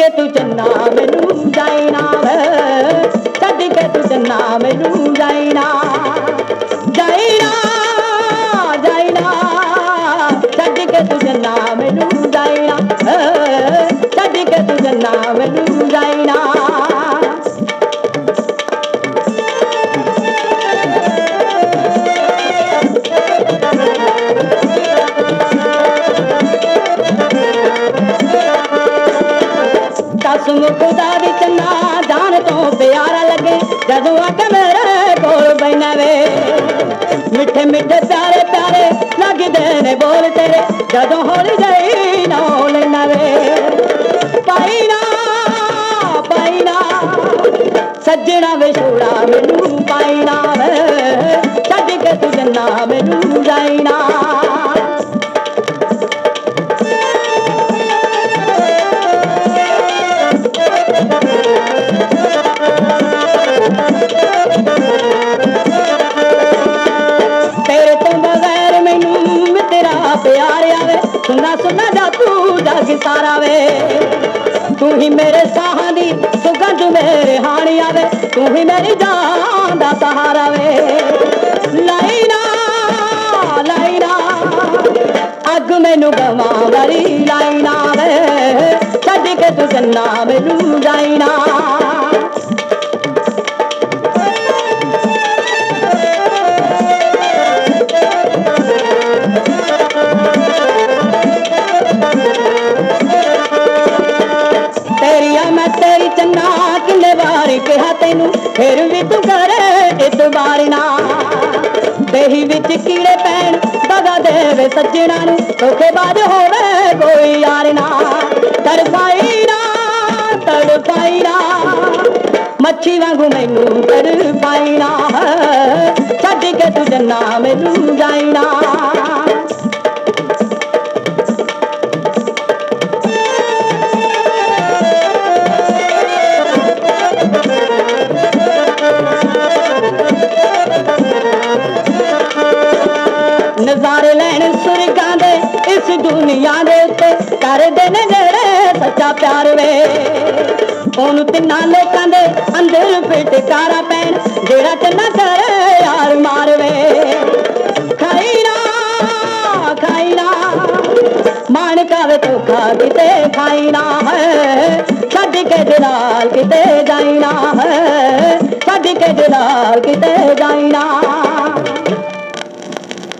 ਕੇ ਤੂੰ ਜੰਨਾ ਮੈਨੂੰ ਜਾਈਨਾ ਵੇ ਛੱਡ ਕੇ ਤੂੰ ਜੰਨਾ ਮੈਨੂੰ ਕਸਮ ਖੁਦਾ ਦੀ ਤੋਂ ਪਿਆਰਾ ਲੱਗੇ। ਜਦੋਂ ਆ ਮੇਰੇ ਕੋਲ ਬੈਨਾ ਵੇ, ਮਿੱਠੇ ਮਿੱਠੇ ਪਿਆਰੇ ਪਿਆਰੇ ਲੱਗਦੇ ਨੇ ਬੋਲ ਤੇਰੇ। ਜਦੋਂ ਹੌਲੀ ਜਾਈ ਨਾ ਲੈਣਾ ਵੇ ਪਾਈ ਨਾ ਪਾਈ ਨਾ, ਸੱਜਣਾ ਵੇ ਮੈਨੂੰ ਪਾਈ ਨਾ ਵੇ। ਛੱਡ ਕੇ ਤੂੰ ਜੰਨਾ ਮੈਨੂੰ ਜਾਈ ਨਾ। ਤੂੰ ਜਗ ਸਾਰਾ ਵੇ ਤੂੰ ਹੀ ਮੇਰੇ ਸਾਹਾਂ ਦੀ ਸੁਗੰਧ ਮੇਰੇ ਹਾਣੀ ਆਵੇ। ਤੂੰ ਹੀ ਮੇਰੀ ਜਾਨ ਦਾ ਸਹਾਰਾ ਵੇ। ਲਾਈਨਾ ਲਾਈਨਾ, ਅੱਗ ਮੈਨੂੰ ਗਵਾਂ ਵਾਲੀ ਲਾਈਨਾ ਵੇ। ਛੱਡ ਕੇ ਤੂੰ ਜੰਨਾ ਮੈਨੂੰ ਲਾਈਨਾ ਕਿਹਾ ਤੈਨੂੰ, ਫਿਰ ਵੀ ਤੂੰ ਕਰੇ ਇਤਬਾਰ ਨਾ। ਦੇਹੀ ਵਿੱਚ ਕੀੜੇ ਪੈਣ ਦਗਾ ਦੇਵੇ ਸੱਜਣਾ ਨੂੰ, ਧੋਖੇਬਾਜ਼ ਹੋਵੇ ਕੋਈ ਯਾਰ ਨਾ। ਤੜਫਾਈ ਨਾ ਤੜਫਾਈ ਨਾ, ਮੱਛੀ ਵਾਂਗੂ ਮੈਨੂੰ ਤੜਫਾਈ ਨਾ। ਛੱਡ ਕੇ ਤੂੰ ਜੰਨਾ ਨਜ਼ਾਰੇ ਲੈਣ ਸੁਰਗਾਂ ਦੇ, ਇਸ ਦੁਨੀਆ ਦੇ ਉੱਤੇ ਕਰਦੇ ਨੇ ਜਿਹੜੇ ਸੱਚਾ ਪਿਆਰ ਵੇ। ਉਹਨੂੰ ਤਿੰਨਾਂ ਲੋਕਾਂ ਦੇ ਅੰਦਰ ਫਿਟਕਾਰਾ ਪੈਣ, ਜਿਹੜਾ ਚੰਨਾ ਕਰੇ ਯਾਰ ਮਾਰਵੇ ਖਾਈ ਨਾ ਖਾਈ ਨਾ ਮਾਣਕਾ ਵੇ ਧੋਖਾ ਕਿਤੇ ਖਾਈ ਨਾ ਹੈ। ਛੱਡ ਕੇ ਜਲਾਲ ਕਿਤੇ ਜਾਈਨਾ ਹੈ, ਛੱਡ ਕੇ ਜਲਾਲ ਕਿਤੇ ਜਾਈ